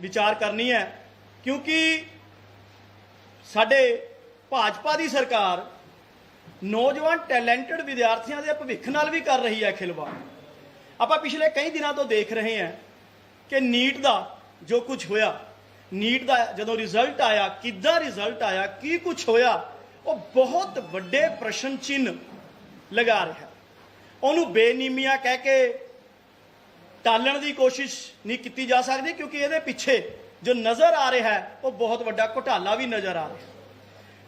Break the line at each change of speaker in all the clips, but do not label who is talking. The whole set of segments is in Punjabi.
ਵਿਚਾਰ ਕਰਨੀ ਹੈ, ਕਿਉਂਕਿ ਸਾਡੇ ਭਾਜਪਾ ਦੀ ਸਰਕਾਰ ਨੌਜਵਾਨ ਟੈਲੈਂਟਡ ਵਿਦਿਆਰਥੀਆਂ ਦੇ ਭਵਿੱਖ ਨਾਲ ਵੀ ਕਰ ਰਹੀ ਹੈ ਖਿਲਵਾੜ। ਆਪਾਂ ਪਿਛਲੇ ਕਈ ਦਿਨਾਂ ਤੋਂ ਦੇਖ ਰਹੇ ਹਾਂ ਕਿ ਨੀਟ ਦਾ ਜੋ ਕੁਝ ਹੋਇਆ, ਨੀਟ ਦਾ ਜਦੋਂ ਰਿਜ਼ਲਟ ਆਇਆ, ਕਿੱਦਾਂ ਰਿਜ਼ਲਟ ਆਇਆ, ਕੀ ਕੁਝ ਹੋਇਆ, ਉਹ ਬਹੁਤ ਵੱਡੇ ਪ੍ਰਸ਼ਨ ਚਿੰਨ੍ਹ ਲਗਾ ਰਿਹਾ। ਉਹਨੂੰ ਬੇਨੀਮੀਆਂ ਕਹਿ ਕੇ ਟਾਲਣ ਦੀ ਕੋਸ਼ਿਸ਼ ਨਹੀਂ ਕੀਤੀ ਜਾ ਸਕਦੀ ਕਿਉਂਕਿ ਇਹਦੇ ਪਿੱਛੇ ਜੋ ਨਜ਼ਰ ਆ ਰਿਹਾ ਹੈ ਉਹ ਬਹੁਤ ਵੱਡਾ ਘੁਟਾਲਾ ਵੀ ਨਜ਼ਰ ਆ ਰਿਹਾ।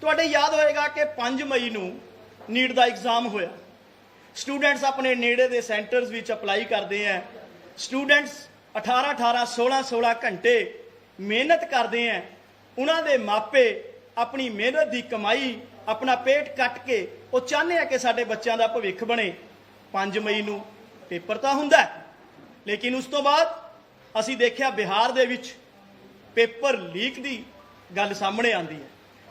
ਤੁਹਾਡੇ ਯਾਦ ਹੋਏਗਾ ਕਿ 5 ਮਈ ਨੂੰ ਨੀਟ ਦਾ ਐਗਜ਼ਾਮ ਹੋਇਆ। ਸਟੂਡੈਂਟਸ ਆਪਣੇ ਨੇੜੇ ਦੇ ਸੈਂਟਰਸ ਵਿੱਚ ਅਪਲਾਈ ਕਰਦੇ ਆ ਸਟੂਡੈਂਟਸ 18 18 16 16 ਘੰਟੇ ਮਿਹਨਤ ਕਰਦੇ ਆ ਉਹਨਾਂ ਦੇ ਮਾਪੇ ਆਪਣੀ ਮਿਹਨਤ ਦੀ ਕਮਾਈ ਆਪਣਾ ਪੇਟ ਕੱਟ ਕੇ ਉਹ ਚਾਹੁੰਦੇ ਆ ਕਿ ਸਾਡੇ ਬੱਚਿਆਂ ਦਾ ਭਵਿੱਖ ਬਣੇ। 5 ਮਈ ਨੂੰ ਪੇਪਰ ਤਾਂ ਹੁੰਦਾ ਹੈ, ਲੇਕਿਨ ਉਸ ਤੋਂ ਬਾਅਦ ਅਸੀਂ ਦੇਖਿਆ ਬਿਹਾਰ ਦੇ ਵਿੱਚ ਪੇਪਰ ਲੀਕ ਦੀ ਗੱਲ ਸਾਹਮਣੇ ਆਂਦੀ ਹੈ।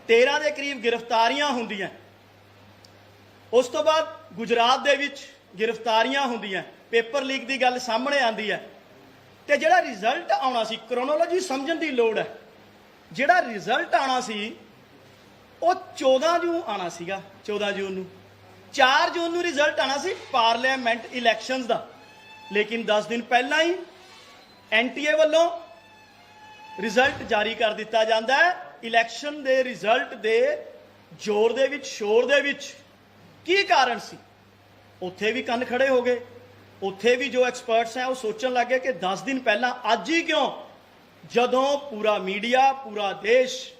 13 ਦੇ ਕਰੀਬ ਗ੍ਰਿਫਤਾਰੀਆਂ ਹੁੰਦੀਆਂ ਉਸ ਤੋਂ ਬਾਅਦ ਗੁਜਰਾਤ ਦੇ ਵਿੱਚ ਗ੍ਰਿਫਤਾਰੀਆਂ ਹੁੰਦੀਆਂ ਪੇਪਰ ਲੀਕ ਦੀ ਗੱਲ ਸਾਹਮਣੇ ਆਂਦੀ ਹੈ। ਤੇ ਜਿਹੜਾ ਰਿਜ਼ਲਟ ਆਉਣਾ ਸੀ ਕ੍ਰੋਨੋਲੋਜੀ ਸਮਝਣ ਦੀ ਲੋੜ ਹੈ। ਜਿਹੜਾ ਰਿਜ਼ਲਟ ਆਉਣਾ ਸੀ, ਉਹ 14 ਜੂਨ ਆਣਾ ਸੀਗਾ 14 ਜੂਨ ਨੂੰ। 4 ਜੂਨ ਨੂੰ ਰਿਜ਼ਲਟ ਆਣਾ ਸੀ, ਪਾਰਲੀਮੈਂਟ ਇਲੈਕਸ਼ਨਸ ਦਾ। ਲੇਕਿਨ 10 ਦਿਨ ਪਹਿਲਾਂ ਹੀ ਐਨਟੀਏ ਵੱਲੋਂ ਰਿਜ਼ਲਟ ਜਾਰੀ ਕਰ ਦਿੱਤਾ ਜਾਂਦਾ ਹੈ। ਇਲੈਕਸ਼ਨ ਦੇ ਰਿਜ਼ਲਟ ਦੇ ਜ਼ੋਰ ਦੇ ਵਿੱਚ, ਸ਼ੋਰ ਦੇ ਵਿੱਚ ਕੀ ਕਾਰਨ ਸੀ? ਉੱਥੇ ਵੀ ਕੰਨ ਖੜੇ ਹੋ ਗਏ। ਉੱਥੇ ਵੀ ਜੋ ਐਕਸਪਰਟਸ ਹੈ ਉਹ ਸੋਚਣ ਲੱਗੇ ਕਿ 10 ਦਿਨ ਪਹਿਲਾਂ ਅੱਜ ਹੀ ਕਿਉਂ ਜਦੋਂ ਪੂਰਾ ਮੀਡੀਆ, ਪੂਰਾ ਦੇਸ਼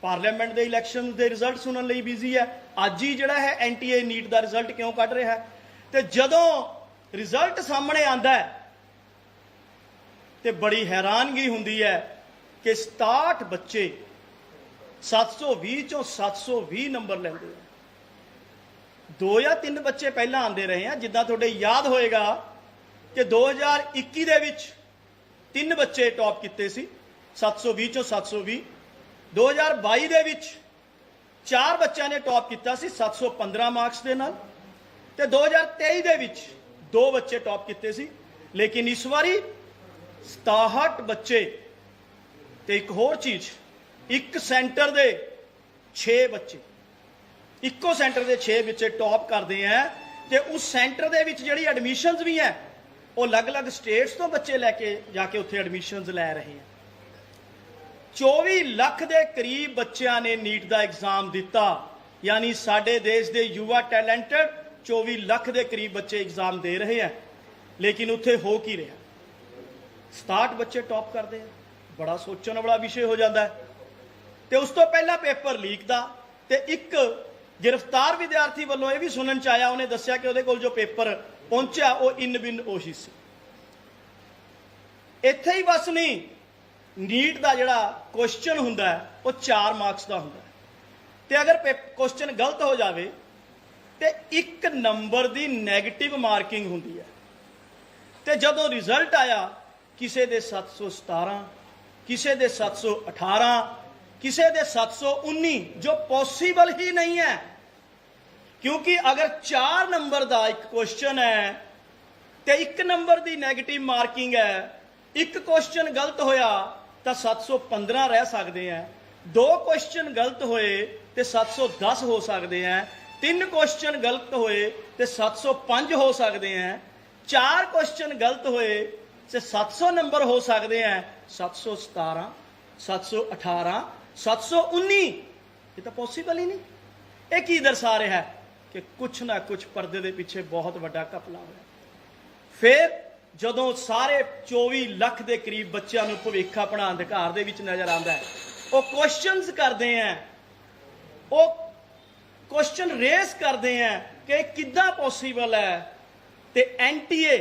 ਪਾਰਲੀਮੈਂਟ ਦੇ ਇਲੈਕਸ਼ਨ ਦੇ ਰਿਜ਼ਲਟ ਸੁਣਨ ਲਈ ਬਿਜ਼ੀ ਹੈ, ਅੱਜ ਹੀ ਜਿਹੜਾ ਹੈ ਐਨਟੀਏ ਨੀਟ ਦਾ ਰਿਜ਼ਲਟ ਕਿਉਂ ਕੱਢ ਰਿਹਾ ਹੈ? ਤੇ ਜਦੋਂ ਰਿਜ਼ਲਟ ਸਾਹਮਣੇ ਆਂਦਾ ਹੈ। ਤੇ ਬੜੀ ਹੈਰਾਨਗੀ ਹੁੰਦੀ ਹੈ ਕਿ 67 ਬੱਚੇ 720 ਚੋਂ 720 ਨੰਬਰ ਲੈਂਦੇ ਆ। ਦੋ ਜਾਂ ਤਿੰਨ ਬੱਚੇ ਪਹਿਲਾਂ ਆਂਦੇ ਰਹੇ ਆ। ਜਿੱਦਾਂ ਤੁਹਾਡੇ ਯਾਦ ਹੋਏਗਾ ਕਿ 2021 ਦੇ ਵਿੱਚ ਤਿੰਨ ਬੱਚੇ ਟੌਪ ਕੀਤੇ ਸੀ 720 ਚੋਂ 720 2022 ਦੇ ਵਿੱਚ ਚਾਰ ਬੱਚਿਆਂ ਨੇ ਟੌਪ ਕੀਤਾ ਸੀ 715 ਮਾਰਕਸ ਦੇ ਨਾਲ। ਤੇ 2023 ਦੇ ਵਿੱਚ ਦੋ ਬੱਚੇ ਟੌਪ ਕੀਤੇ ਸੀ ਲੇਕਿਨ ਇਸ ਵਾਰੀ 67 ਬੱਚੇ ਤੇ ਇੱਕ ਹੋਰ ਚੀਜ਼ ਇੱਕ ਸੈਂਟਰ ਦੇ 6 ਬੱਚੇ ਇੱਕੋ ਸੈਂਟਰ ਦੇ 6 ਬੱਚੇ ਟੌਪ ਕਰਦੇ ਆ ਤੇ ਉਸ ਸੈਂਟਰ ਦੇ ਵਿੱਚ ਜਿਹੜੀ ਐਡਮਿਸ਼ਨਸ ਵੀ ਹੈ ਉਹ ਅਲੱਗ-ਅਲੱਗ ਸਟੇਟਸ ਤੋਂ ਬੱਚੇ ਲੈ ਕੇ ਜਾ ਕੇ ਉੱਥੇ ਐਡਮਿਸ਼ਨਸ ਲੈ ਰਹੇ ਆ 24 ਲੱਖ ਦੇ ਕਰੀਬ ਬੱਚਿਆਂ ਨੇ ਨੀਟ ਦਾ ਐਗਜ਼ਾਮ ਦਿੱਤਾ ਯਾਨੀ ਸਾਡੇ ਦੇਸ਼ ਦੇ ਯੁਵਾ ਟੈਲੈਂਟਡ 24 ਲੱਖ ਦੇ ਕਰੀਬ ਬੱਚੇ ਐਗਜ਼ਾਮ ਦੇ ਰਹੇ ਆ, ਲੇਕਿਨ ਉੱਥੇ ਹੋ ਕੀ ਰਿਹਾ? 67 ਬੱਚੇ ਟੌਪ ਕਰਦੇ ਆ, ਬੜਾ ਸੋਚਣ ਵਾਲਾ ਵਿਸ਼ੇ ਹੋ ਜਾਂਦਾ ਹੈ। ਤੇ ਉਸ ਤੋਂ ਪਹਿਲਾਂ ਪੇਪਰ ਲੀਕ ਦਾ ਤੇ ਇੱਕ ਗ੍ਰਿਫਤਾਰ ਵਿਦਿਆਰਥੀ ਵੱਲੋਂ ਇਹ ਵੀ ਸੁਣਨ ਚ ਆਇਆ, ਉਹਨੇ ਦੱਸਿਆ ਕਿ ਉਹਦੇ ਕੋਲ ਜੋ ਪੇਪਰ ਪਹੁੰਚਿਆ, ਉਹ ਇਨ ਬਿਨ ਉਹੀ ਸੀ। ਇੱਥੇ ਹੀ ਬਸ ਨਹੀਂ, ਨੀਟ ਦਾ ਜਿਹੜਾ ਕੁਐਸਚਨ ਹੁੰਦਾ ਉਹ 4 ਮਾਰਕਸ ਦਾ ਹੁੰਦਾ ਹੈ। ਤੇ ਅਗਰ ਕੁਐਸਚਨ ਗਲਤ ਹੋ ਜਾਵੇ ਤੇ ਇੱਕ ਨੰਬਰ ਦੀ 네ਗੇਟਿਵ ਮਾਰਕਿੰਗ ਹੁੰਦੀ ਹੈ। ਤੇ ਜਦੋਂ ਰਿਜ਼ਲਟ ਆਇਆ, ਕਿਸੇ ਦੇ 717 ਕਿਸੇ ਦੇ 718 ਕਿਸੇ ਦੇ 719 ਜੋ ਪੋਸੀਬਲ ਹੀ ਨਹੀਂ ਹੈ, ਕਿਉਂਕਿ ਅਗਰ 4 ਨੰਬਰ ਦਾ ਇੱਕ ਕੁਐਸਚਨ ਹੈ ਤੇ ਇੱਕ ਨੰਬਰ ਦੀ 네ਗੇਟਿਵ ਮਾਰਕਿੰਗ ਹੈ, ਇੱਕ ਕੁਐਸਚਨ ਗਲਤ ਹੋਇਆ ਤਾਂ 715 ਰਹਿ ਸਕਦੇ ਆ ਦੋ ਕੁਐਸਚਨ ਗਲਤ ਹੋਏ ਤੇ 710 ਹੋ ਸਕਦੇ ਆ ਤਿੰਨ ਕੁਐਸਚਨ ਗਲਤ ਹੋਏ ਤੇ 705 ਹੋ ਸਕਦੇ ਆ ਚਾਰ ਕੁਐਸਚਨ ਗਲਤ ਹੋਏ ਤੇ 700 ਨੰਬਰ ਹੋ ਸਕਦੇ ਆ 717 718 719 ਇਹ ਤਾਂ ਪੋਸੀਬਲ ਹੀ ਨਹੀਂ। ਇਹ ਕੀ ਦਰਸਾ ਰਿਹਾ ਹੈ ਕਿ ਕੁਛ ਨਾ ਕੁਛ ਪਰਦੇ ਦੇ ਪਿੱਛੇ ਬਹੁਤ ਵੱਡਾ ਕਪਲਾ ਹੋਇਆ। ਫਿਰ ਜਦੋਂ ਸਾਰੇ 24 ਲੱਖ ਦੇ ਕਰੀਬ ਬੱਚਿਆਂ ਨੂੰ ਭਵਿੱਖ ਆਪਣਾ ਅੰਧਕਾਰ ਦੇ ਵਿੱਚ ਨਜ਼ਰ ਆਉਂਦਾ ਹੈ, ਉਹ ਕੁਐਸਚਨਸ ਕਰਦੇ ਆ ਉਹ ਕੁਐਸਚਨ ਰੇਸ ਕਰਦੇ ਆ ਕਿ ਕਿੱਦਾਂ ਪੋਸੀਬਲ ਹੈ? ਤੇ ਐਨਟੀਏ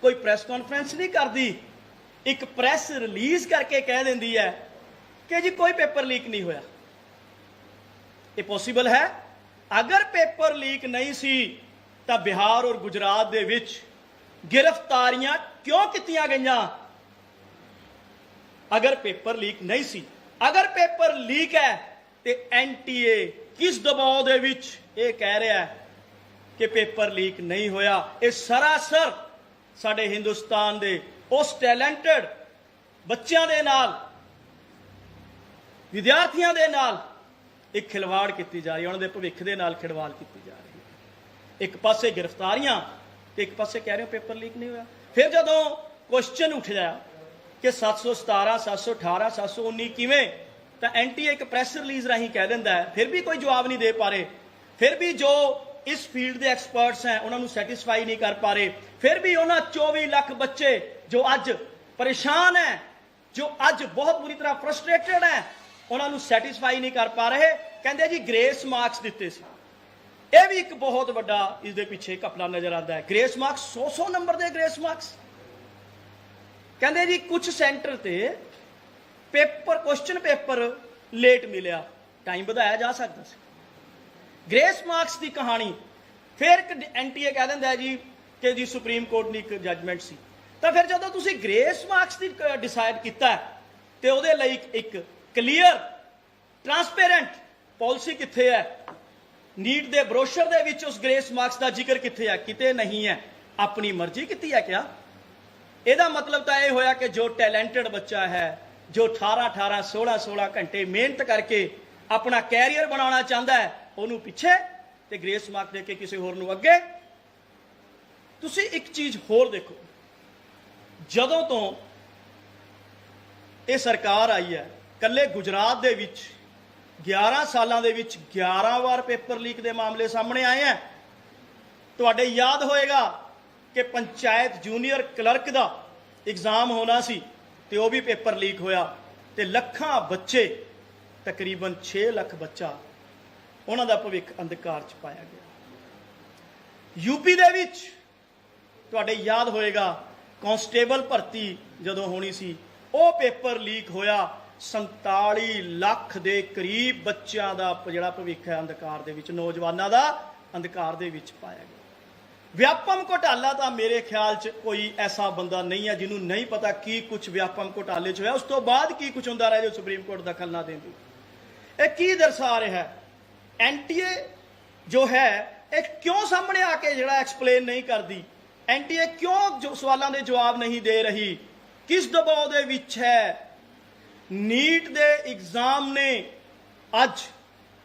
ਕੋਈ ਪ੍ਰੈਸ ਕਾਨਫਰੰਸ ਨਹੀਂ ਕਰਦੀ। ਇੱਕ ਪ੍ਰੈਸ ਰਿਲੀਜ਼ ਕਰਕੇ ਕਹਿ ਦਿੰਦੀ ਹੈ ਕਿ ਜੀ ਕੋਈ ਪੇਪਰ ਲੀਕ ਨਹੀਂ ਹੋਇਆ। ਇਹ ਪੋਸੀਬਲ ਹੈ? ਅਗਰ ਪੇਪਰ ਲੀਕ ਨਹੀਂ ਸੀ, ਤਾਂ ਬਿਹਾਰ ਔਰ ਗੁਜਰਾਤ ਦੇ ਵਿੱਚ ਗ੍ਰਿਫਤਾਰੀਆਂ ਕਿਉਂ ਕੀਤੀਆਂ ਗਈਆਂ? ਅਗਰ ਪੇਪਰ ਲੀਕ ਨਹੀਂ ਸੀ। ਅਗਰ ਪੇਪਰ ਲੀਕ ਹੈ ਤੇ ਐਨਟੀਏ ਕਿਸ ਦਬਾਅ ਦੇ ਵਿੱਚ ਇਹ ਕਹਿ ਰਿਹਾ ਹੈ ਕਿ ਪੇਪਰ ਲੀਕ ਨਹੀਂ ਹੋਇਆ? ਇਹ ਸਰਾਸਰ ਸਾਡੇ ਹਿੰਦੁਸਤਾਨ ਦੇ ਉਸ ਟੈਲੈਂਟਡ ਬੱਚਿਆਂ ਦੇ ਨਾਲ, ਵਿਦਿਆਰਥੀਆਂ ਦੇ ਨਾਲ ਇੱਕ ਖਿਲਵਾੜ ਕੀਤੀ ਜਾ ਰਹੀ ਹੈ। ਉਹਨਾਂ ਦੇ ਭਵਿੱਖ ਦੇ ਨਾਲ ਖਿਲਵਾੜ ਕੀਤੀ ਜਾ ਰਹੀ ਹੈ। ਇੱਕ ਪਾਸੇ ਗ੍ਰਿਫਤਾਰੀਆਂ ਤੇ ਇੱਕ ਪਾਸੇ ਕਹਿ ਰਹੇ ਹੋ ਪੇਪਰ ਲੀਕ ਨਹੀਂ ਹੋਇਆ। ਫਿਰ ਜਦੋਂ ਕੁਐਸਚਨ ਉੱਠ ਜਾਇਆ ਕਿ 717 718 719 ਕਿਵੇਂ ਤਾਂ ਐਨਟੀਏ ਇੱਕ ਪ੍ਰੈਸ ਰਿਲੀਜ਼ ਰਾਹੀਂ ਕਹਿ ਦਿੰਦਾ ਹੈ, ਫਿਰ ਵੀ ਕੋਈ ਜਵਾਬ ਨਹੀਂ ਦੇ ਪਾ ਰਹੇ। ਫਿਰ ਵੀ ਜੋ ਇਸ ਫੀਲਡ ਦੇ ਐਕਸਪਰਟਸ ਹੈ, ਉਹਨਾਂ ਨੂੰ ਸੈਟੀਸਫਾਈ ਨਹੀਂ ਕਰ ਪਾ ਰਹੇ। ਫਿਰ ਵੀ ਉਹਨਾਂ 24 ਲੱਖ ਬੱਚੇ ਜੋ ਅੱਜ ਪਰੇਸ਼ਾਨ ਹੈ, ਜੋ ਅੱਜ ਬਹੁਤ ਬੁਰੀ ਤਰ੍ਹਾਂ ਫਰਸਟ੍ਰੇਟਡ ਹੈ, ਉਹਨਾਂ ਨੂੰ ਸੈਟੀਸਫਾਈ ਨਹੀਂ ਕਰ ਪਾ ਰਹੇ। ਕਹਿੰਦੇ ਜੀ ਗ੍ਰੇਸ ਮਾਰਕਸ ਦਿੱਤੇ ਸੀ। ਇਹ ਵੀ ਇੱਕ ਬਹੁਤ ਵੱਡਾ ਇਸ ਦੇ ਪਿੱਛੇ ਘਪਲਾ ਨਜ਼ਰ ਆਉਂਦਾ ਹੈ। ਗ੍ਰੇਸ ਮਾਰਕਸ 100-100 ਨੰਬਰ ਦੇ ਗ੍ਰੇਸ ਮਾਰਕਸ ਕਹਿੰਦੇ ਜੀ ਕੁਝ ਸੈਂਟਰ ਤੇ ਪੇਪਰ ਕੁਐਸਚਨ ਪੇਪਰ ਲੇਟ ਮਿਲਿਆ। ਟਾਈਮ ਵਧਾਇਆ ਜਾ ਸਕਦਾ ਸੀ। ਗ੍ਰੇਸ ਮਾਰਕਸ ਦੀ ਕਹਾਣੀ ਫਿਰ ਇੱਕ ਐਨਟੀਏ ਕਹਿ ਦਿੰਦਾ ਜੀ ਕਿ ਜੀ ਸੁਪਰੀਮ ਕੋਰਟ ਦੀ ਇੱਕ ਜੱਜਮੈਂਟ ਸੀ। ਤਾਂ ਫਿਰ ਜਦੋਂ ਤੁਸੀਂ ਗ੍ਰੇਸ ਮਾਰਕਸ ਦੀ ਡਿਸਾਈਡ ਕੀਤਾ ਹੈ, ਤੇ ਉਹਦੇ ਲਈ ਇੱਕ- ਕਲੀਅਰ ਟਰਾਂਸਪੇਰੈਂਟ ਪਾਲਿਸੀ ਕਿੱਥੇ ਹੈ? ਨੀਟ ਦੇ ਬਰੋਸ਼ਰ ਦੇ ਵਿੱਚ ਉਸ ਗ੍ਰੇਸ ਮਾਰਕਸ ਦਾ ਜ਼ਿਕਰ ਕਿੱਥੇ ਹੈ? ਕਿਤੇ ਨਹੀਂ ਹੈ। ਆਪਣੀ ਮਰਜ਼ੀ ਕੀਤੀ ਹੈ ਕਿਆ? ਇਹਦਾ ਮਤਲਬ ਤਾਂ ਇਹ ਹੋਇਆ ਕਿ ਜੋ ਟੈਲੈਂਟਡ ਬੱਚਾ ਹੈ ਜੋ 18 18 16 16 ਘੰਟੇ ਮਿਹਨਤ ਕਰਕੇ ਆਪਣਾ ਕੈਰੀਅਰ ਬਣਾਉਣਾ ਚਾਹੁੰਦਾ ਹੈ, ਉਹਨੂੰ ਪਿੱਛੇ ਤੇ ਗ੍ਰੇਸ ਮਾਰਕ ਦੇ ਕੇ ਕਿਸੇ ਹੋਰ ਨੂੰ ਅੱਗੇ। ਤੁਸੀਂ ਇੱਕ ਚੀਜ਼ ਹੋਰ ਦੇਖੋ। ਜਦੋਂ ਤੋਂ ਇਹ ਸਰਕਾਰ ਆਈ ਹੈ ਕੱਲੇ ਗੁਜਰਾਤ ਦੇ ਵਿੱਚ 11 ਸਾਲਾਂ ਦੇ ਵਿੱਚ 11 ਵਾਰ ਪੇਪਰ ਲੀਕ ਦੇ ਮਾਮਲੇ ਸਾਹਮਣੇ ਆਏ ਹੈ। ਤੁਹਾਡੇ ਯਾਦ ਹੋਏਗਾ ਕਿ ਪੰਚਾਇਤ ਜੂਨੀਅਰ ਕਲਰਕ ਦਾ ਐਗਜ਼ਾਮ ਹੋਣਾ ਸੀ। ਤੇ ਉਹ ਵੀ ਪੇਪਰ ਲੀਕ ਹੋਇਆ ਤੇ ਲੱਖਾਂ ਬੱਚੇ, ਤਕਰੀਬਨ 6 ਲੱਖ ਬੱਚਾ ਉਹਨਾਂ ਦਾ ਭਵਿੱਖ ਅੰਧਕਾਰ ਚ ਪਾਇਆ ਗਿਆ। ਯੂਪੀ ਦੇ ਵਿੱਚ ਤੁਹਾਡੇ ਯਾਦ ਹੋਏਗਾ, ਕਾਂਸਟੇਬਲ ਭਰਤੀ ਜਦੋਂ ਹੋਣੀ ਸੀ, ਉਹ ਪੇਪਰ ਲੀਕ ਹੋਇਆ 47 ਲੱਖ ਦੇ ਕਰੀਬ ਬੱਚਿਆਂ ਦਾ ਜਿਹੜਾ ਭਵਿੱਖ ਹੈ ਅੰਧਕਾਰ ਦੇ ਵਿੱਚ, ਨੌਜਵਾਨਾਂ ਦਾ ਅੰਧਕਾਰ ਦੇ ਵਿੱਚ ਪਾਇਆ ਗਿਆ। ਵਿਆਪਮ ਘੋਟਾਲਾ ਤਾਂ ਮੇਰੇ ਖਿਆਲ 'ਚ ਕੋਈ ਐਸਾ ਬੰਦਾ ਨਹੀਂ ਹੈ ਜਿਹਨੂੰ ਨਹੀਂ ਪਤਾ ਕੀ ਕੁਝ ਵਿਆਪਮ ਘੋਟਾਲੇ 'ਚ ਹੋਇਆ। ਉਸ ਤੋਂ ਬਾਅਦ ਕੀ ਕੁਝ ਹੁੰਦਾ ਰਿਹਾ ਜੋ ਸੁਪਰੀਮ ਕੋਰਟ ਦਖਲ ਨਾ ਦਿੰਦੀ ਇਹ ਕੀ ਦਰਸਾ ਰਿਹਾ ਹੈ? ਐਨਟੀਏ ਜੋ ਹੈ, ਇਹ ਕਿਉਂ ਸਾਹਮਣੇ ਆ ਕੇ ਜਿਹੜਾ ਐਕਸਪਲੇਨ ਨਹੀਂ ਕਰਦੀ? ਐਨਟੀਏ ਕਿਉਂ ਜੋ ਸਵਾਲਾਂ ਦੇ ਜਵਾਬ ਨਹੀਂ ਦੇ ਰਹੀ? ਕਿਸ ਦਬਾਅ ਦੇ ਵਿੱਚ ਹੈ? ਨੀਟ ਦੇ ਐਗਜ਼ਾਮ ਨੇ ਅੱਜ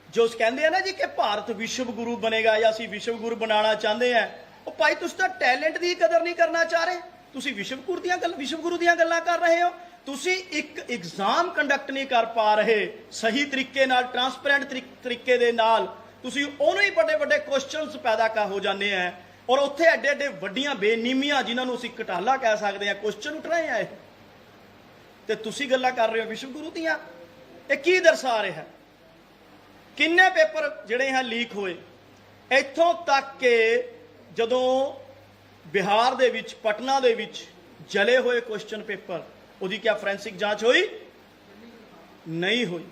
ਜੋ ਕਹਿੰਦੇ ਆ ਨਾ ਜੀ ਕਿ ਭਾਰਤ ਵਿਸ਼ਵ ਗੁਰੂ ਬਣੇਗਾ ਜਾਂ ਅਸੀਂ ਵਿਸ਼ਵ ਗੁਰੂ ਬਣਾਉਣਾ ਚਾਹੁੰਦੇ ਆ ਉਹ ਭਾਈ, ਤੁਸੀਂ ਤਾਂ ਟੈਲੈਂਟ ਦੀ ਕਦਰ ਨਹੀਂ ਕਰਨਾ ਚਾਹ ਰਹੇ। ਤੁਸੀਂ ਵਿਸ਼ਵ ਗੁਰੂ ਦੀਆਂ ਗੱਲ ਵਿਸ਼ਵ ਗੁਰੂ ਦੀਆਂ ਗੱਲਾਂ ਕਰ ਰਹੇ ਹੋ। ਤੁਸੀਂ ਇੱਕ ਐਗਜ਼ਾਮ ਕੰਡਕਟ ਨਹੀਂ ਕਰ ਪਾ ਰਹੇ ਸਹੀ ਤਰੀਕੇ ਨਾਲ ਟਰਾਂਸਪੇਰੈਂਟ ਤਰੀਕੇ ਦੇ ਨਾਲ। ਤੁਸੀਂ ਉਹਨੂੰ ਹੀ ਵੱਡੇ ਵੱਡੇ ਕੁਐਸਚਨਸ ਪੈਦਾ ਕਰ ਹੋ ਜਾਂਦੇ ਆ। ਔਰ ਉੱਥੇ ਐਡੇ ਐਡੇ ਵੱਡੀਆਂ ਬੇਨੀਮੀਆਂ ਜਿਨ੍ਹਾਂ ਨੂੰ ਅਸੀਂ ਘਟਾਲਾ ਕਹਿ ਸਕਦੇ ਆ ਕੁਐਸਚਨ ਉੱਠ ਰਹੇ ਆ ਇਹ। ਤੇ ਤੁਸੀਂ ਗੱਲਾਂ ਕਰ ਰਹੇ ਹੋ ਵਿਸ਼ਵ ਗੁਰੂ ਦੀਆਂ। ਇਹ ਕੀ ਦਰਸਾ ਰਿਹਾ? ਹੈ ਕਿੰਨੇ ਪੇਪਰ ਜਿਹੜੇ ਹੈ ਲੀਕ ਹੋਏ? ਇੱਥੋਂ ਤੱਕ ਕਿ ਜਦੋਂ ਬਿਹਾਰ ਦੇ ਵਿੱਚ, ਪਟਨਾ ਦੇ ਵਿੱਚ ਜਲੇ ਹੋਏ ਕੁਐਸਚਨ ਪੇਪਰ ਉਹਦੀ ਕਿਆ ਫੋਰੈਂਸਿਕ ਜਾਂਚ ਹੋਈ? ਨਹੀਂ ਹੋਈ।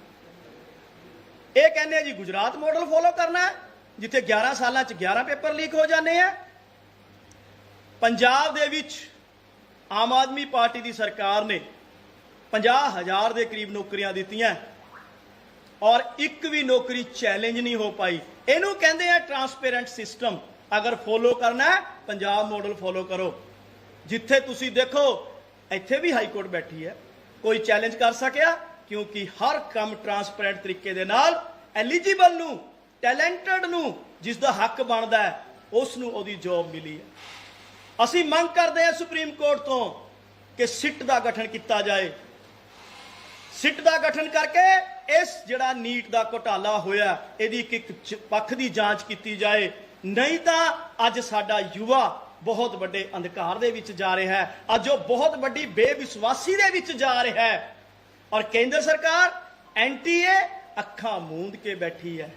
ਇਹ ਕਹਿੰਦੇ ਆ ਜੀ, ਗੁਜਰਾਤ ਮਾਡਲ ਫੋਲੋ ਕਰਨਾ ਹੈ, ਜਿੱਥੇ 11 ਸਾਲਾਂ ਚ 11 ਪੇਪਰ ਲੀਕ ਹੋ ਜਾਂਦੇ ਆ। ਪੰਜਾਬ ਦੇ ਵਿੱਚ ਆਮ ਆਦਮੀ ਪਾਰਟੀ ਦੀ ਸਰਕਾਰ ਨੇ 50000 ਦੇ ਕਰੀਬ ਨੌਕਰੀਆਂ ਦਿੱਤੀਆਂ ਔਰ ਇੱਕ ਵੀ ਨੌਕਰੀ ਚੈਲੰਜ ਨਹੀਂ ਹੋ ਪਾਈ। ਇਹਨੂੰ ਕਹਿੰਦੇ ਆ ਟਰਾਂਸਪੇਰੈਂਟ ਸਿਸਟਮ ਅਗਰ ਫੋਲੋ ਕਰਨਾ ਪੰਜਾਬ ਮਾਡਲ ਫੋਲੋ ਕਰੋ। ਜਿੱਥੇ ਤੁਸੀਂ ਦੇਖੋ, ਇੱਥੇ ਵੀ ਹਾਈ ਕੋਰਟ ਬੈਠੀ ਹੈ। ਕੋਈ ਚੈਲੰਜ ਕਰ ਸਕਿਆ? ਕਿਉਂਕਿ ਹਰ ਕੰਮ ਟਰਾਂਸਪੇਰੈਂਟ ਤਰੀਕੇ ਦੇ ਨਾਲ ਐਲੀਜੀਬਲ ਨੂੰ ਟੈਲੈਂਟਡ ਨੂੰ, ਜਿਸ ਦਾ ਹੱਕ ਬਣਦਾ ਹੈ ਉਸ ਨੂੰ ਉਹਦੀ ਜੌਬ ਮਿਲੀ ਹੈ। ਅਸੀਂ ਮੰਗ ਕਰਦੇ ਹਾਂ ਸੁਪਰੀਮ ਕੋਰਟ ਤੋਂ ਕਿ ਸਿੱਟ ਦਾ ਗਠਨ ਕੀਤਾ ਜਾਏ। ਸਿੱਟ ਦਾ ਗਠਨ ਕਰਕੇ ਇਸ ਜਿਹੜਾ ਨੀਟ ਦਾ ਘੁਟਾਲਾ ਹੋਇਆ, ਇਹਦੀ ਇੱਕ ਇੱਕ ਪੱਖ ਦੀ ਜਾਂਚ ਕੀਤੀ ਜਾਏ। ਨਹੀਂ ਤਾਂ ਅੱਜ ਸਾਡਾ ਯੁਵਾ ਬਹੁਤ ਵੱਡੇ ਅੰਧਕਾਰ ਦੇ ਵਿੱਚ ਜਾ ਰਿਹਾ ਹੈ। ਅੱਜ ਉਹ ਬਹੁਤ ਵੱਡੀ ਬੇਵਿਸ਼ਵਾਸੀ ਦੇ ਵਿੱਚ ਜਾ ਰਿਹਾ ਹੈ। ਔਰ ਕੇਂਦਰ ਸਰਕਾਰ ਐਨਟੀਏ ਅੱਖਾਂ ਮੂੰਦ ਕੇ ਬੈਠੀ ਹੈ।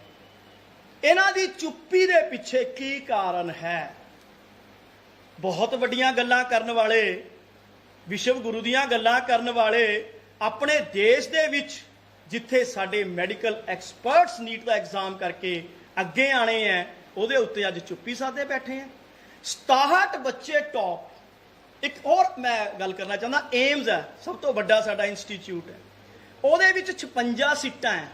ਇਹਨਾਂ ਦੀ ਚੁੱਪੀ ਦੇ ਪਿੱਛੇ ਕੀ ਕਾਰਨ ਹੈ? ਬਹੁਤ ਵੱਡੀਆਂ ਗੱਲਾਂ ਕਰਨ ਵਾਲੇ, ਵਿਸ਼ਵ ਗੁਰੂ ਦੀਆਂ ਗੱਲਾਂ ਕਰਨ ਵਾਲੇ ਆਪਣੇ ਦੇਸ਼ ਦੇ ਵਿੱਚ ਜਿੱਥੇ ਸਾਡੇ ਮੈਡੀਕਲ ਐਕਸਪਰਟਸ ਨੀਟ ਦਾ ਐਗਜ਼ਾਮ ਕਰਕੇ ਅੱਗੇ ਆਣੇ ਹੈ ਉਹਦੇ ਉੱਤੇ ਅੱਜ ਚੁੱਪੀ ਸਾਦੇ ਬੈਠੇ ਆ। 67 ਬੱਚੇ ਟੌਪ ਇੱਕ ਹੋਰ ਮੈਂ ਗੱਲ ਕਰਨਾ ਚਾਹੁੰਦਾ ਏਮਜ਼ ਹੈ, ਸਭ ਤੋਂ ਵੱਡਾ ਸਾਡਾ ਇੰਸਟੀਚਿਊਟ ਹੈ। ਉਹਦੇ ਵਿੱਚ 56 ਸੀਟਾਂ ਹੈ।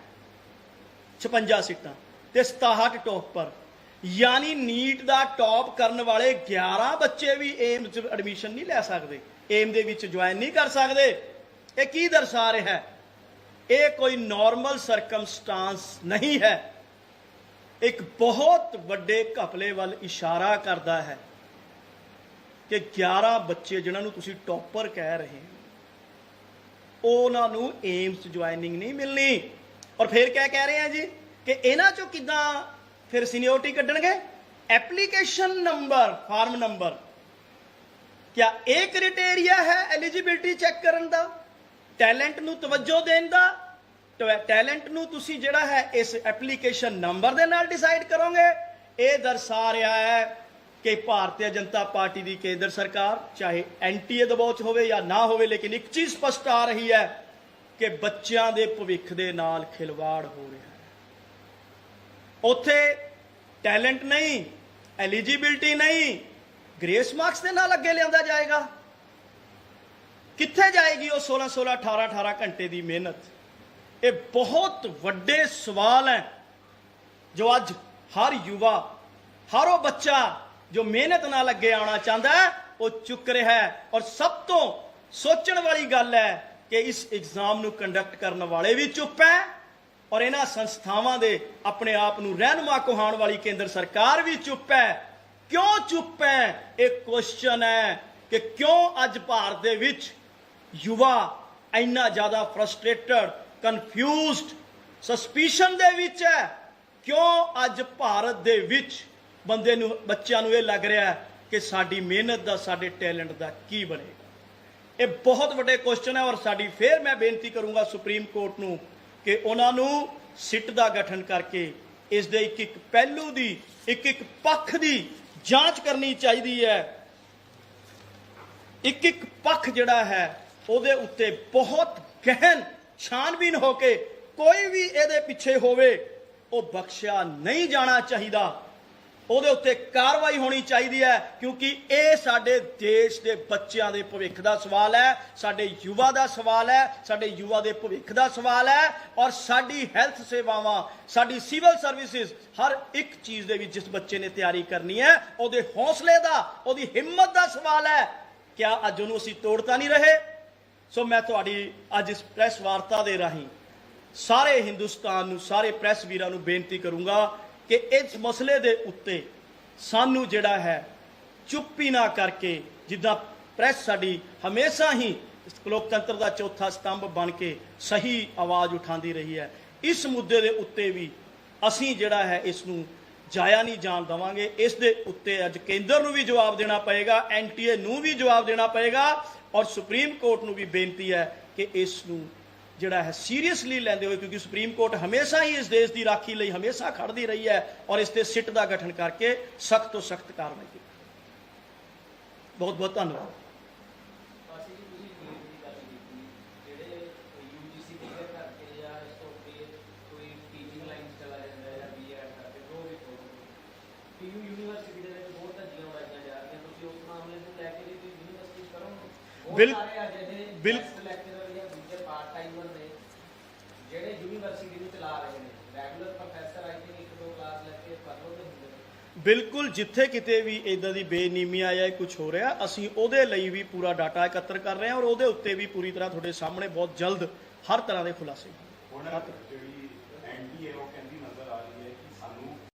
56 ਸੀਟਾਂ ਤੇ 67 ਟੌਪ ਪਰ। ਯਾਨੀ ਨੀਟ ਦਾ ਟੌਪ ਕਰਨ ਵਾਲੇ 11 ਬੱਚੇ ਵੀ ਏਮਜ਼ 'ਚ ਐਡਮਿਸ਼ਨ ਨਹੀਂ ਲੈ ਸਕਦੇ। ਏਮ ਦੇ ਵਿੱਚ ਜੁਆਇਨ ਨਹੀਂ ਕਰ ਸਕਦੇ। ਇਹ ਕੀ ਦਰਸਾ ਰਿਹਾ ਹੈ? ਇਹ ਕੋਈ ਨਾਰਮਲ ਸਰਕਮਸਟਾਂਸ ਨਹੀਂ ਹੈ। ਇੱਕ ਬਹੁਤ ਵੱਡੇ ਘਪਲੇ ਵੱਲ ਇਸ਼ਾਰਾ ਕਰਦਾ ਹੈ ਕਿ 11 ਬੱਚੇ ਜਿਨ੍ਹਾਂ ਨੂੰ ਤੁਸੀਂ ਟੌਪਰ ਕਹਿ ਰਹੇ ਹੋ, ਉਹਨਾਂ ਨੂੰ ਏਮਸ ਜੁਆਇਨਿੰਗ ਨਹੀਂ ਮਿਲਣੀ। ਔਰ ਫਿਰ ਕਿਆ ਕਹਿ ਰਹੇ ਆ ਜੀ? ਕਿ ਇਹਨਾਂ ਚੋਂ ਕਿਦਾਂ ਫਿਰ seniority ਕੱਢਣਗੇ? Application number, form number. ਕਿਆ ਇਹ ਕ੍ਰਾਈਟੇਰੀਆ ਹੈ ਐਲੀਜੀਬਿਲਟੀ ਚੈੱਕ ਕਰਨ ਦਾ? ਟੈਲੈਂਟ ਨੂੰ ਤਵੱਜੋ ਦੇਣ ਦਾ? ਟੈਲੈਂਟ ਨੂੰ ਤੁਸੀਂ ਜਿਹੜਾ ਹੈ ਇਸ ਐਪਲੀਕੇਸ਼ਨ ਨੰਬਰ ਦੇ ਨਾਲ ਡਿਸਾਈਡ ਕਰੋਗੇ। ਇਹ ਦਰਸਾ ਰਿਹਾ ਹੈ ਕਿ ਭਾਰਤੀ ਜਨਤਾ ਪਾਰਟੀ ਦੀ ਕੇਂਦਰ ਸਰਕਾਰ, ਚਾਹੇ ਐਨਟੀਏ ਦਬਾਅ 'ਚ ਹੋਵੇ ਜਾਂ ਨਾ ਹੋਵੇ, ਲੇਕਿਨ ਇੱਕ ਚੀਜ਼ ਸਪਸ਼ਟ ਆ ਰਹੀ ਹੈ ਕਿ ਬੱਚਿਆਂ ਦੇ ਭਵਿੱਖ ਦੇ ਨਾਲ ਖਿਲਵਾੜ ਹੋ ਰਿਹਾ ਹੈ। ਉੱਥੇ ਟੈਲੈਂਟ ਨਹੀਂ ਐਲੀਜੀਬਿਲਟੀ ਨਹੀਂ ਗ੍ਰੇਸ ਮਾਰਕਸ ਦੇ ਨਾਲ ਅੱਗੇ ਲਿਆਂਦਾ ਜਾਏਗਾ। ਕਿੱਥੇ ਜਾਏਗੀ ਉਹ 16 16 18 18 ਘੰਟੇ ਦੀ ਮਿਹਨਤ? ਇਹ ਬਹੁਤ ਵੱਡੇ ਸਵਾਲ ਹੈ ਜੋ ਅੱਜ ਹਰ ਯੁਵਾ, ਹਰ ਉਹ ਬੱਚਾ ਜੋ ਮਿਹਨਤ ਨਾਲ ਅੱਗੇ ਆਉਣਾ ਚਾਹੁੰਦਾ ਹੈ, ਉਹ ਚੁੱਕ ਰਿਹਾ ਹੈ। ਔਰ ਸਭ ਤੋਂ ਸੋਚਣ ਵਾਲੀ ਗੱਲ ਹੈ ਕਿ ਇਸ ਐਗਜ਼ਾਮ ਨੂੰ ਕੰਡਕਟ ਕਰਨ ਵਾਲੇ ਵੀ ਚੁੱਪ ਹੈ ਔਰ ਇਹਨਾਂ ਸੰਸਥਾਵਾਂ ਦੇ ਆਪਣੇ ਆਪ ਨੂੰ ਰਹਿਨੁਮਾ ਕਹਾਉਣ ਵਾਲੀ ਕੇਂਦਰ ਸਰਕਾਰ ਵੀ ਚੁੱਪ ਹੈ। ਕਿਉਂ ਚੁੱਪ ਹੈ? ਇਹ ਕੁਐਸਚਨ ਹੈ ਕਿ ਕਿਉਂ ਅੱਜ ਭਾਰਤ ਦੇ ਵਿੱਚ ਯੁਵਾ ਇੰਨਾ ਜ਼ਿਆਦਾ ਫਰਸਟ੍ਰੇਟਡ ਕਨਫਿਊਜ਼ਡ ਸਸਪੀਸ਼ਨ ਦੇ ਵਿੱਚ ਹੈ। ਕਿਉਂ ਅੱਜ ਭਾਰਤ ਦੇ ਵਿੱਚ ਬੰਦੇ ਨੂੰ, ਬੱਚਿਆਂ ਨੂੰ ਇਹ ਲੱਗ ਰਿਹਾ ਹੈ ਕਿ ਸਾਡੀ ਮਿਹਨਤ ਦਾ, ਸਾਡੇ ਟੈਲੈਂਟ ਦਾ ਕੀ ਬਣੇਗਾ? ਇਹ ਬਹੁਤ ਵੱਡੇ ਕੁਐਸਚਨ ਹੈ ਔਰ ਸਾਡੀ ਫੇਰ ਮੈਂ ਬੇਨਤੀ ਕਰੂੰਗਾ ਸੁਪਰੀਮ ਕੋਰਟ ਨੂੰ ਕਿ ਉਹਨਾਂ ਨੂੰ ਸਿੱਟ ਦਾ ਗਠਨ ਕਰਕੇ ਇਸ ਦੇ ਇੱਕ ਇੱਕ ਪਹਿਲੂ ਦੀ, ਇੱਕ ਇੱਕ ਪੱਖ ਦੀ ਜਾਂਚ ਕਰਨੀ ਚਾਹੀਦੀ ਹੈ। ਇੱਕ ਇੱਕ ਪੱਖ ਜਿਹੜਾ ਹੈ, ਉਹਦੇ ਉੱਤੇ ਬਹੁਤ ਗਹਿਨ ਛਾਨਬੀਨ ਹੋ ਕੇ ਕੋਈ ਵੀ ਇਹਦੇ ਪਿੱਛੇ ਹੋਵੇ, ਉਹ ਬਖਸ਼ਿਆ ਨਹੀਂ ਜਾਣਾ ਚਾਹੀਦਾ। ਉਹਦੇ ਉੱਤੇ ਕਾਰਵਾਈ ਹੋਣੀ ਚਾਹੀਦੀ ਹੈ, ਕਿਉਂਕਿ ਇਹ ਸਾਡੇ ਦੇਸ਼ ਦੇ ਬੱਚਿਆਂ ਦੇ ਭਵਿੱਖ ਦਾ ਸਵਾਲ ਹੈ, ਸਾਡੇ ਯੁਵਾ ਦਾ ਸਵਾਲ ਹੈ, ਸਾਡੇ ਯੁਵਾ ਦੇ ਭਵਿੱਖ ਦਾ ਸਵਾਲ ਹੈ, ਔਰ ਸਾਡੀ ਹੈਲਥ ਸੇਵਾਵਾਂ, ਸਾਡੀ ਸਿਵਲ ਸਰਵਿਸਿਜ਼, ਹਰ ਇੱਕ ਚੀਜ਼ ਦੇ ਵਿੱਚ ਜਿਸ ਬੱਚੇ ਨੇ ਤਿਆਰੀ ਕਰਨੀ ਹੈ, ਉਹਦੇ ਹੌਸਲੇ ਦਾ, ਉਹਦੀ ਹਿੰਮਤ ਦਾ ਸਵਾਲ ਹੈ, ਕਿਆ ਅੱਜ ਉਹਨੂੰ ਅਸੀਂ ਤੋੜਤਾ ਨਹੀਂ ਰਹੇ? ਸੋ ਮੈਂ ਤੁਹਾਡੀ ਅੱਜ ਇਸ ਪ੍ਰੈਸ ਵਾਰਤਾ ਦੇ ਰਾਹੀਂ ਸਾਰੇ ਹਿੰਦੁਸਤਾਨ ਨੂੰ, ਸਾਰੇ ਪ੍ਰੈਸ ਵੀਰਾਂ ਨੂੰ ਬੇਨਤੀ ਕਰੂੰਗਾ ਕਿ ਇਸ ਮਸਲੇ ਦੇ ਉੱਤੇ ਸਾਨੂੰ ਜਿਹੜਾ ਹੈ ਚੁੱਪੀ ਨਾ ਕਰਕੇ ਜਿੱਦਾਂ ਪ੍ਰੈਸ ਸਾਡੀ ਹਮੇਸ਼ਾ ਹੀ ਲੋਕਤੰਤਰ ਦਾ ਚੌਥਾ ਸਤੰਭ ਬਣ ਕੇ ਸਹੀ ਆਵਾਜ਼ ਉਠਾਉਂਦੀ ਰਹੀ ਹੈ, ਇਸ ਮੁੱਦੇ ਦੇ ਉੱਤੇ ਵੀ ਅਸੀਂ ਜਿਹੜਾ ਹੈ ਇਸ ਨੂੰ ਜਾਇਆ ਨਹੀਂ ਜਾਣ ਦਵਾਂਗੇ। ਇਸ ਦੇ ਉੱਤੇ ਅੱਜ ਕੇਂਦਰ ਨੂੰ ਵੀ ਜਵਾਬ ਦੇਣਾ ਪਏਗਾ ਐਨਟੀਏ ਨੂੰ ਵੀ ਜਵਾਬ ਦੇਣਾ ਪਏਗਾ। ਔਰ ਸੁਪਰੀਮ ਕੋਰਟ ਨੂੰ ਵੀ ਬੇਨਤੀ ਹੈ ਕਿ ਇਸ ਨੂੰ ਜਿਹੜਾ ਹੈ ਸੀਰੀਅਸਲੀ ਲੈਂਦੇ ਹੋਏ, ਕਿਉਂਕਿ ਸੁਪਰੀਮ ਕੋਰਟ ਹਮੇਸ਼ਾ ਹੀ ਇਸ ਦੇਸ਼ ਦੀ ਰਾਖੀ ਲਈ ਹਮੇਸ਼ਾ ਖੜਦੀ ਰਹੀ ਹੈ ਔਰ ਇਸ ਤੇ ਸਿੱਟ ਦਾ ਗਠਨ ਕਰਕੇ ਸਖਤ ਤੋਂ ਸਖਤ ਕਾਰਵਾਈ ਕੀਤੀ। ਬਹੁਤ ਬਹੁਤ ਧੰਨਵਾਦ
ਅਸੀਂ ਜੀ ਤੁਸੀਂ ਨੀਟ ਦੀ ਗੱਲ ਕੀਤੀ ਜਿਹੜੇ ਯੂਜੀਸੀ ਕਲੀਅਰ ਕਰਕੇ ਜਾਂ ਇਸ ਤੋਂ ਅੱਗੇ ਕੋਈ ਟੀਚਿੰਗ ਲਾਈਨ 'ਚ ਚਲਾ ਜਾਂਦਾ ਹੈ ਜਾਂ ਬੀਐਡ ਕਰਕੇ ਜੋ ਵੀ ਪੀਯੂ ਯੂਨੀਵਰਸਿਟੀ ਦੇ ਵਿੱਚ ਬਹੁਤ ਧੱਜੀਆਂ ਮਾਰੀਆਂ ਜਾ ਰਹੀਆਂ ਤੁਸੀਂ ਉਸ ਮਾਮਲੇ ਨੂੰ ਲੈ ਕੇ ਵੀ ਤੁਸੀਂ ਯੂਨੀਵਰਸਿਟੀ 'ਚ ਕਰੋਗੇ ਬਹੁਤ
ਬਿਲ- ਬਿਲ-
ਲੈਕਚਰਰ ਜਾਂ ਦੂਜੇ ਪਾਰਟ ਟਾਈਮਰ ਨੇ ਜਿਹੜੇ ਯੂਨੀਵਰਸਿਟੀ ਨੂੰ ਚਲਾ ਰਹੇ ਨੇ। ਰੈਗੂਲਰ ਪ੍ਰੋਫੈਸਰ ਆਈ ਥਿੰਕ ਇੱਕ ਦੋ ਕਲਾਸ ਲੈ ਕੇ ਕਰ ਲਓਗੇ ਹੁੰਦੇ ਨੇ।
ਬਿਲਕੁਲ ਜਿੱਥੇ ਕਿਤੇ ਵੀ ਇਦਾਂ ਦੀ ਬੇਨੀਮੀਆਂ ਜਾਂ ਕੁਝ ਹੋ ਰਿਹਾ ਅਸੀਂ ਉਹਦੇ ਲਈ ਵੀ ਪੂਰਾ ਡਾਟਾ ਇਕੱਤਰ ਕਰ ਰਹੇ ਹਾਂ ਔਰ ਉਹਦੇ ਉੱਤੇ ਵੀ ਪੂਰੀ ਤਰ੍ਹਾਂ ਤੁਹਾਡੇ ਸਾਹਮਣੇ ਬਹੁਤ ਜਲਦ ਹਰ ਤਰ੍ਹਾਂ ਦੇ ਖੁਲਾਸੇ
ਹੁਣ